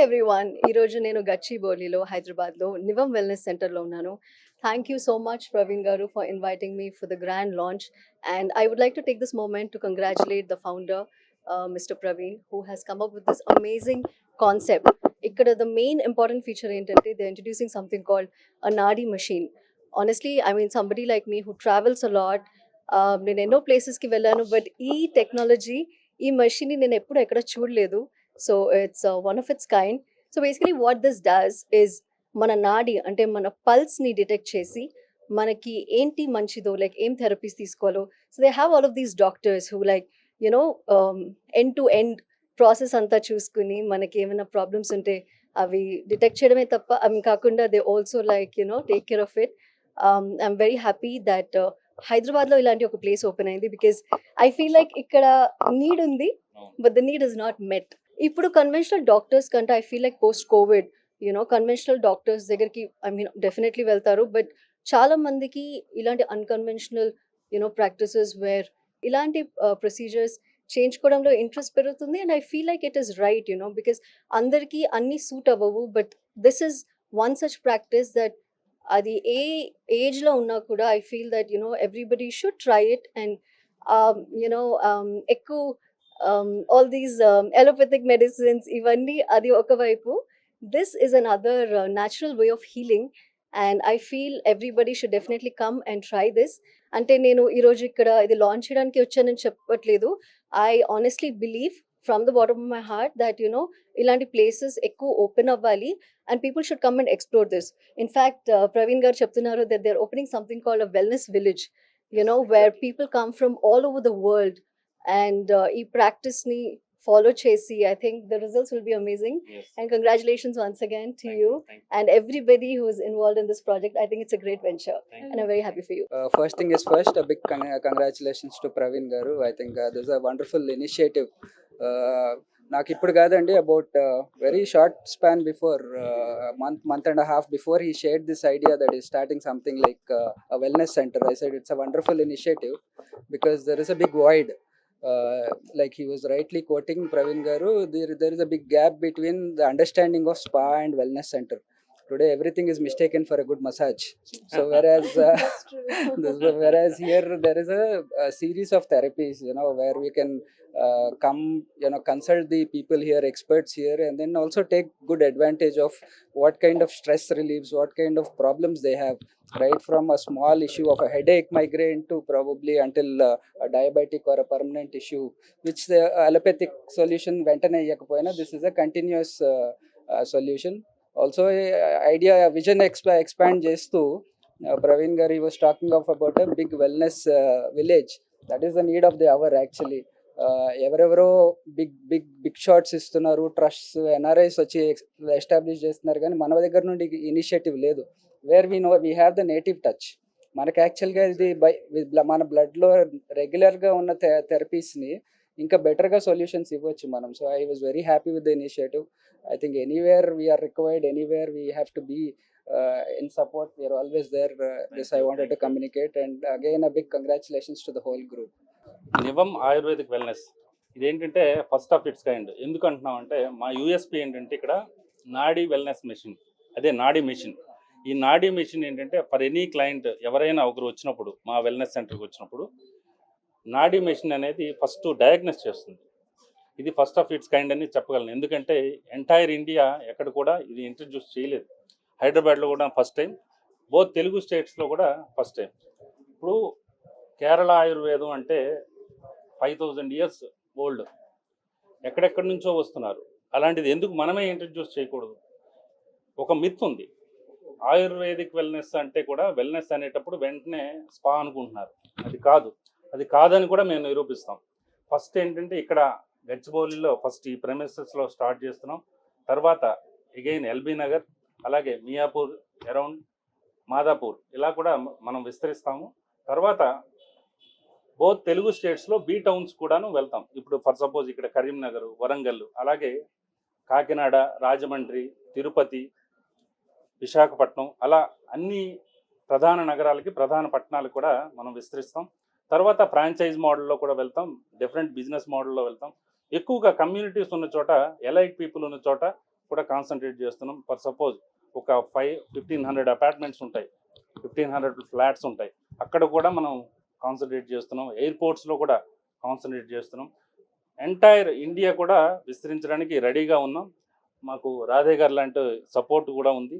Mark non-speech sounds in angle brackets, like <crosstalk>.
Hi everyone ఈరోజు నేను గచ్చిబౌలిలో హైదరాబాద్లో నివం వెల్నెస్ సెంటర్లో ఉన్నాను. Thank you so much Praveen garu for inviting me for the grand launch and I would like to take this moment to congratulate the founder mister Praveen who has come up with this amazing concept ఇక్కడ the main important feature ఏంటంటే they introducing something called a nadi machine honestly I mean somebody like me who travels a lot నేను ఎన్నో ప్లేసెస్కి వెళ్ళాను but ఈ technology ఈ మషిన్ని నేను ఎప్పుడు ఎక్కడ చూడలేదు. So it's one of its kind so basically what this does is మన నాడి అంటే మన పల్స్ని డిటెక్ట్ చేసి మనకి ఏంటి మంచిదో లైక్ ఏం థెరపీస్ తీసుకోవాలో. So they have all of these doctors who like you know end to end process అంతా చూసుకుని మనకి ఏమైనా ప్రాబ్లమ్స్ ఉంటే అవి డిటెక్ట్ చేయడమే తప్ప అవి కాకుండా they also like you know take care of it I'm very happy that హైదరాబాద్లో ఇలాంటి ఒక ప్లేస్ ఓపెన్ అయింది. బికాస్ ఐ ఫీల్ లైక్ ఇక్కడ నీడ్ ఉంది but the need is not met ఇప్పుడు కన్వెన్షనల్ డాక్టర్స్ కంటే I feel like post covid you know conventional doctors దగ్గరికి I mean definitely వెళ్తారు. బట్ చాలా మందికి ఇలాంటి unconventional you know practices where ఇలాంటి ప్రొసీజర్స్ చేయించుకోవడంలో ఇంట్రెస్ట్ పెరుగుతుంది. And I feel like it is right you know because అందరికీ అన్నీ సూట్ అవ్వవు. But this is one such practice that అది ఏ ఏజ్లో ఉన్నా కూడా I feel that you know everybody should try it and you know ఎక్కువ ఆల్ దీస్ ఎలోపతిక్ మెడిసిన్స్ ఇవన్నీ అది ఒకవైపు. This is another natural way of healing and I feel everybody should definitely come and try this అంటే నేను ఈరోజు ఇక్కడ ఇది launch చేయడానికి వచ్చానని చెప్పట్లేదు. I honestly believe from the bottom of my heart that you know ఇలాంటి ప్లేసెస్ ఎక్కువ ఓపెన్ అవ్వాలి and people should come and explore this in fact Praveen garu చెప్తున్నారు that they are opening something called a wellness village you know where people come from all over the world and ఈ ప్రాక్టీస్ని follow చేసి I think the results will be amazing and congratulations once again to you and everybody who is involved in this project. I think it's a great venture, and I'm very happy for you. Uh, first thing is first, a big con- congratulations to Praveen Garu. I think uh, this is a wonderful initiative. Uh, నాకు ఇప్పుడు కాదండి about very short span before month month and half before he shared this idea that is starting something like wellness centre I side it's a wonderful initiative because there is a big wide like he was rightly quoting Praveen Garu, there, there is a big gap between the understanding of spa and wellness center Today, everything is mistaken for a good massage. So, whereas <laughs> uh, <laughs> this, whereas here there is a, a series of therapies you know where we can uh, come you know consult the people here experts here and then also take good advantage of what kind of stress relieves what kind of problems they have right from a small issue of a headache migraine to probably until uh, a diabetic or a permanent issue which the allopathic solution వెంటనే ఇవ్వకపోయినా this is a continuous uh, Also idea vision ఎక్స్పా expand చేస్తూ ప్రవీణ్ గారు ఈ was talking of about about big wellness village that is the need of the hour actually ఎవరెవరో big big big shots ఇస్తున్నారు trusts NRIs వచ్చి establish చేస్తున్నారు కానీ మన దగ్గర నుండి ఇనిషియేటివ్ లేదు. Where we know we have the native touch మనకి యాక్చువల్గా ఇది బై మన బ్లడ్లో రెగ్యులర్గా ఉన్న థెరపీస్ని ఇంకా బెటర్గా సొల్యూషన్స్ ఇవ్వచ్చు మనం so I was very happy with the initiative I think anywhere we're required anywhere we have to be uh, in support. We are always there. Uh, this I wanted to communicate, and again a big congratulations to the whole group. Nivam Ayurvedic wellness ఇదేంటంటే first of its kind ఎందుకు అంటున్నాం అంటే మా USP ఏంటంటే ఇక్కడ నాడీ wellness machine అదే నాడీ మెషిన్ ఈ నాడీ మెషిన్ ఏంటంటే ఫర్ ఎనీ క్లయింట్ ఎవరైనా ఒకరు వచ్చినప్పుడు మా వెల్నెస్ సెంటర్కి వచ్చినప్పుడు నాడీ మెషిన్ అనేది ఫస్ట్ డయాగ్నోస్ చేస్తుంది. ఇది ఫస్ట్ ఆఫ్ ఇట్స్ కైండ్ అని చెప్పగలను. ఎందుకంటే ఎంటైర్ ఇండియా ఎక్కడ కూడా ఇది ఇంట్రడ్యూస్ చేయలేదు. హైదరాబాద్లో కూడా ఫస్ట్ టైం బోత్ తెలుగు స్టేట్స్లో కూడా ఫస్ట్ టైం. ఇప్పుడు కేరళ ఆయుర్వేదం అంటే ఫైవ్ థౌజండ్ ఇయర్స్ ఓల్డ్. ఎక్కడెక్కడి నుంచో వస్తున్నారు. అలాంటిది ఎందుకు మనమే ఇంట్రడ్యూస్ చేయకూడదు? ఒక మిత్ ఉంది. ఆయుర్వేదిక్ వెల్నెస్ అంటే కూడా వెల్నెస్ అనేటప్పుడు వెంటనే స్పా అనుకుంటున్నారు. అది కాదు. అది కాదని కూడా మేము నిరూపిస్తాం. ఫస్ట్ ఏంటంటే ఇక్కడ గచ్చిబౌలిలో ఫస్ట్ ఈ ప్రెమిసెస్లో స్టార్ట్ చేస్తున్నాం. తర్వాత ఎగైన్ ఎల్బీ నగర్ అలాగే మియాపూర్ అరౌండ్ మాదాపూర్ ఇలా కూడా మనం విస్తరిస్తాము. తర్వాత బోత్ తెలుగు స్టేట్స్లో బీ టౌన్స్ కూడాను వెళ్తాం. ఇప్పుడు ఫర్ సపోజ్ ఇక్కడ కరీంనగర్ వరంగల్ అలాగే కాకినాడ రాజమండ్రి తిరుపతి విశాఖపట్నం అలా అన్ని ప్రధాన నగరాలకి ప్రధాన పట్టణాలకు కూడా మనం విస్తరిస్తాం. తర్వాత ఫ్రాంచైజ్ మోడల్లో కూడా వెళ్తాం డిఫరెంట్ బిజినెస్ మోడల్లో వెళ్తాం. ఎక్కువగా కమ్యూనిటీస్ ఉన్న చోట ఎలైట్ పీపుల్ ఉన్న చోట కూడా కాన్సన్ట్రేట్ చేస్తున్నాం. ఫర్ సపోజ్ ఒక ఫైవ్ ఫిఫ్టీన్ హండ్రెడ్ అపార్ట్మెంట్స్ ఉంటాయి. ఫిఫ్టీన్ హండ్రెడ్ ఫ్లాట్స్ ఉంటాయి. అక్కడ కూడా మనం కాన్సన్ట్రేట్ చేస్తున్నాం. ఎయిర్పోర్ట్స్లో కూడా కాన్సన్ట్రేట్ చేస్తున్నాం. ఎంటైర్ ఇండియా కూడా విస్తరించడానికి రెడీగా ఉన్నాం. మాకు రాధే గారు లాంటి సపోర్ట్ కూడా ఉంది.